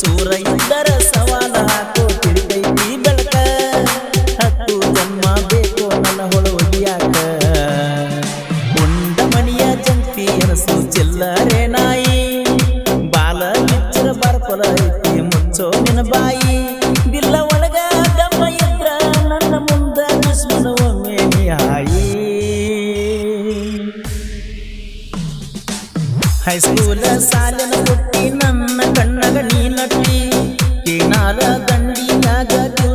ಸೂರ ಇಂದರ ಸವಾಲ ಹಾಕೋ. ತಿಳಿದೈತಿ ಬೆಳಕ. ಹತ್ತು ಜನ್ಮ ಬೇಕು ನನ್ನ ಹೊಳ ಒಲಿಯಾಕ ಉಂಡ ಮಣಿಯ ಜಂತಿ ಅನಸು ಚಿಲ್ಲರೆ ನಾಯಿ. ಬಾಲ ಬಿಚ್ಚರ ಬರ್ಕೊಲ ಐತಿ ಮುಚ್ಚೋ ನಿನ ಬಾಯಿ. ಬಿಲ್ಲ ಒಳಗ ದಮ್ಮ ನನ್ನ ಮುಂದ ದುಶ್ಮನ ಒಮ್ಮೆ ಹಾಯಿ. ಹೈಸ್ಕೂಲ ಸಾಲಿನ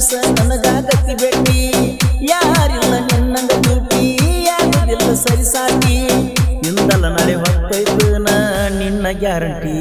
ದಿವಸ ಬೆಟ್ಟಿ. ಯಾರಿಲ್ಲ ನಿನ್ನಂಗ ಯಾರಿಲ್ಲ ಸರಿ ಸಾಕಿ. ಇಂದಲ ನಾಳೆ ಹೊತ್ತೈತು ನಿನ್ನ ಗ್ಯಾರಂಟಿ.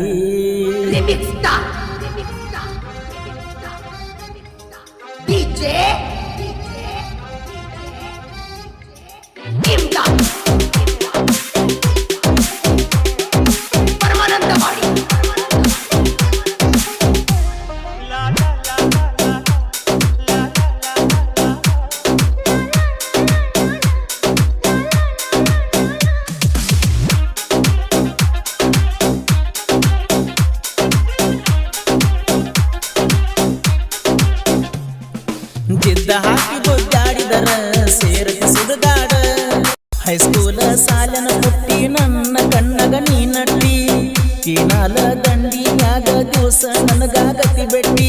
ಹೈಸ್ಕೂಲ ಸಾಲನ ಮುಟ್ಟಿ ನನ್ನ ಕಣ್ಣಗ ನೀ ನಟ್ಟಿ. ಕೀನಾಲ ದಂಡಿಯಾಗ ದಿವಸ ನನಗಾಗತಿ ಬೆಟ್ಟಿ.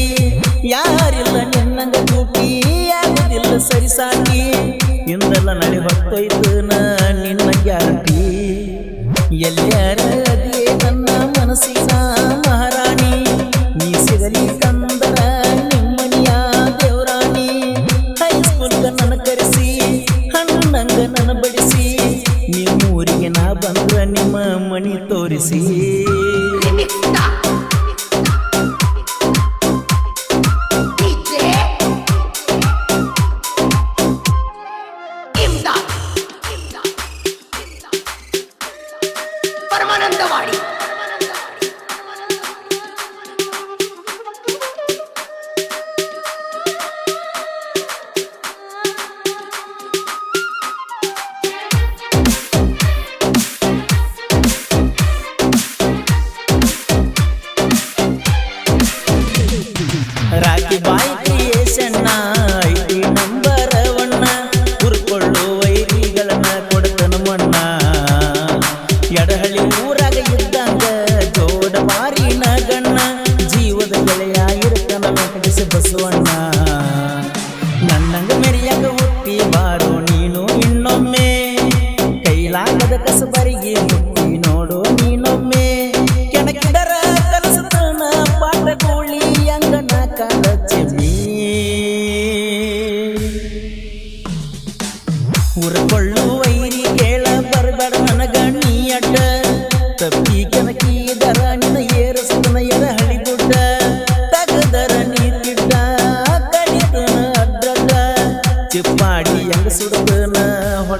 ಯಾರಿಲ್ಲ ನಿನ್ನಂಗ ಕೂಟಿ ಯಾರಿಲ್ಲ ಸರಿ ಸಾಕಿ. ಇಂದೆಲ್ಲ ನಡಿ ಹೊತ್ತೊಯ್ತು ನಿನ್ನ ಗ್ಯಾರಂಟಿ. ಎಲ್ಲರ ನನ್ನ ಮನಸ್ಸಿನ ಮಹಾರಾಣಿ. ನೀ ಸಿಗಲಿ ನಾ ಬಂದ್ರ ನಿಮ್ಮ ಮಣಿ ತೋರಿಸಿ. ಪರಮಾನಂದವಾಡಿ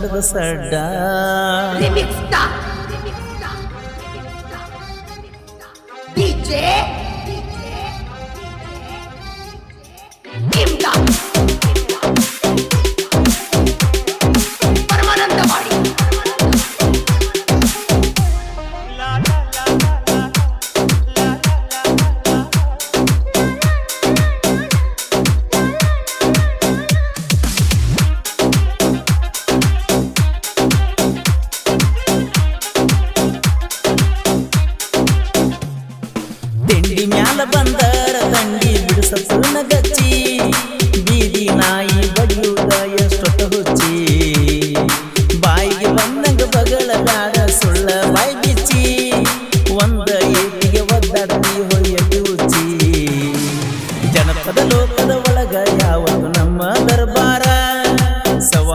పడవ సడ్డా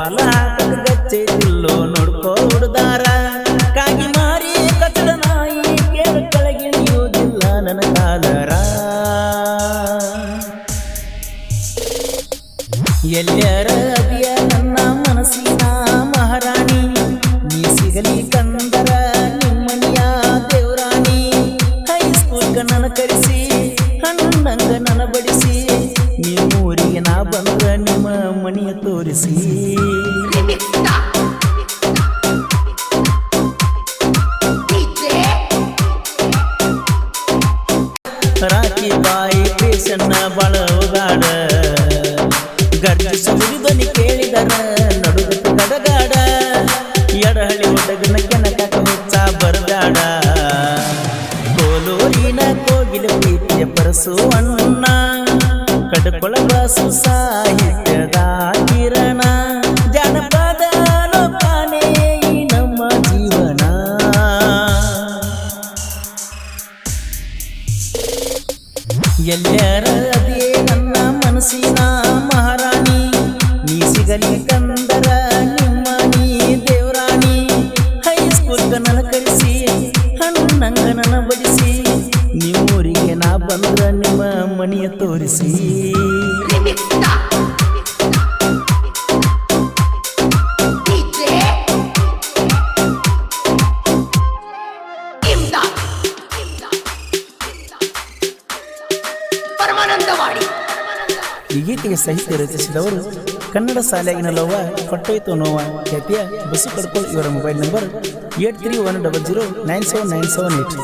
ಸವಾಲ ಬಾಯಿ ಪೇಸನ್ನ ಬಳಗಾಡ ಗರ್ಜಿಸ ಧ್ವನಿ ಕೇಳಿದರ ನಡುಗು ನಡಗಾಡ ಎಡಹಳ್ಳಿ ಒಡಗನ ಕೆನಕ ಹುಚ್ಚ ಬರದಾಡ. ಕೋಲೂರಿನ ಕೋಗಿಲ ಪ್ರೀತಿಯ ಪರಸು ಅಣ್ಣ. ಕಡಕೊಳ ಸಾಹಿತ್ಯದ ಎಲ್ಲರ ನನ್ನ ಮನಸ್ಸಿನ ಮಹಾರಾಣಿ. ನೀ ಸಿಗಲಿ ಕಂದರ, ನಿಮ್ಮ ನೀ ದೇವರಾಣಿ. ಹೈಸ್ಕೂಲ್ ನನ್ನ ಕರೆಸಿ ಹಣ್ಣಂಗ ನನ್ನ ಬಡಿಸಿ. ನಿಮ್ಮೂರಿಗೆ ನಾ ಬಂದ್ರ ನಿಮ್ಮ ಮನೆಯ ತೋರಿಸಿ. ಈ ಗೀತೆಗೆ ಸಾಹಿತ್ಯ ರಚಿಸಿದವರು ಕನ್ನಡ ಶಾಲೆಗಿನ ಲೋವ ಕೊಟ್ಟೋಯ್ತು ನೋವ, ಖ್ಯಾತಿಯ ಬಸ್ಸು ಕಡ್ಕೊಳ್ಳಿ ಇವರ mobile number eight three one double zero nine seven nine seven eight.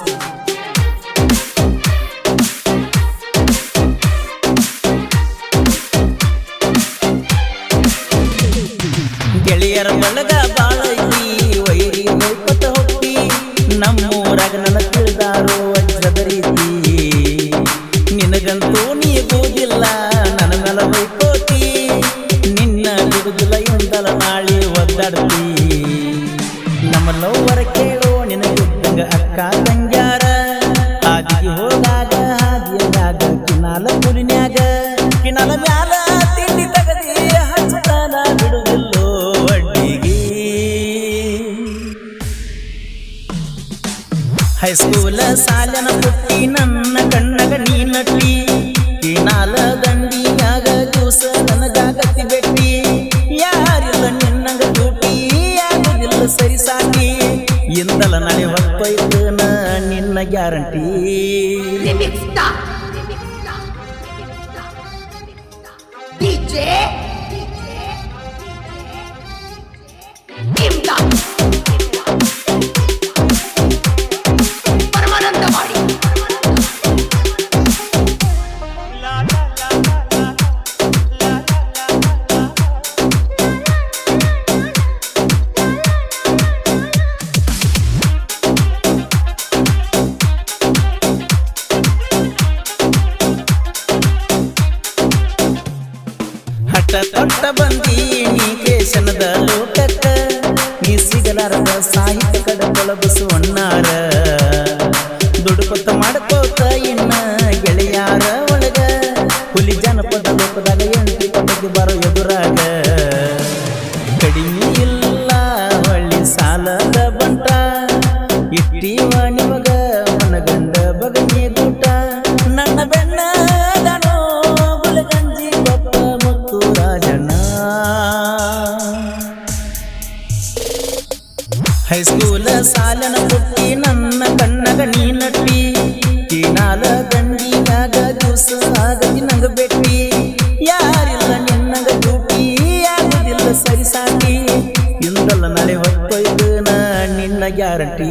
ಹೈಸ್ಕೂಲ ಸಾಲನ ಕೊಟ್ಟಿ ನನ್ನ ಕಣ್ಣಗ ನೀ ನಟ್ಟಿ ಕಿನಾಲ ದಂಡಿಯಾಗ ನನ್ನ ನನಗಾಗತಿ ಬೆಟ್ಟಿ ಯಾರಿಲ್ಲ ನಿನ್ನಗ ಡ್ಯೂಟಿ ಯಾರಿಲ್ಲ ಸರಿ ಸಾಕಿ ಇಂದಲ ನಾಳೆ ಹೊತ್ತೊಯ್ತು ನಿನ್ನ ಗ್ಯಾರಂಟಿ. DJ. ತೊಟ್ಟ ಬಂದಿ ನೀ ಕೇಶನದ ಲೋಕಕ್ಕ. ನೀ ಸಿಗಲಾರದ ಸಾಹಿತ್ಯ ಕಡಕೊಳ ದುಡ್ಡು ದುಡುಕೊತ್ತ ಮಾಡ್ಕೋತ ಇನ್ನ ಗೆಳೆಯಾರ ಒಳಗ. ಹುಲಿ ಜನಪದ ಲೋಕದಾಗ ಎಂಟಿ ಪದಕ್ಕೆ ಬರೋ ಎದುರಾಗ. ಕಡಿಮೆ ಇಲ್ಲ ಹೊಳ್ಳಿ ಸಾಲದ ಬಂಟ. ಇಟ್ಟಿವ ನಿಮಗ ಕಣ್ಣಗ ನೀ ನಟ್ಟಿ ಕಿನಾಲ ದಂಡಿನಾಗ ನಂಗ ಬೆಟ್ಟಿ ಯಾರಿಲ್ಲ ನಿನ್ನಗ ಡ್ಯೂಟಿ, ಆಗುದಿಲ್ಲ ಸರಿ ಸಾಟಿ. ಇಂದಲ್ಲ ನಾಳೆ ನಾ ನಿನ್ನ ಗ್ಯಾರಂಟಿ.